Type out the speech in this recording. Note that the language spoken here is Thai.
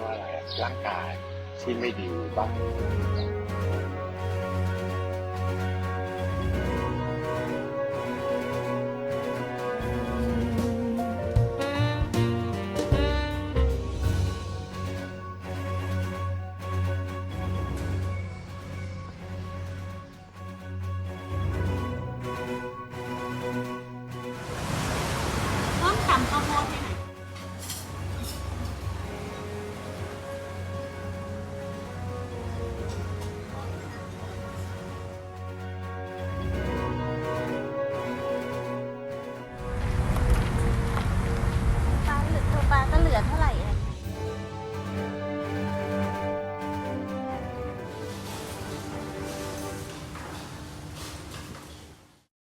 ว่าอะไรร่างกายที่ไม่ดีบ้างเพิ่มต่ำกระโมดเลยนะ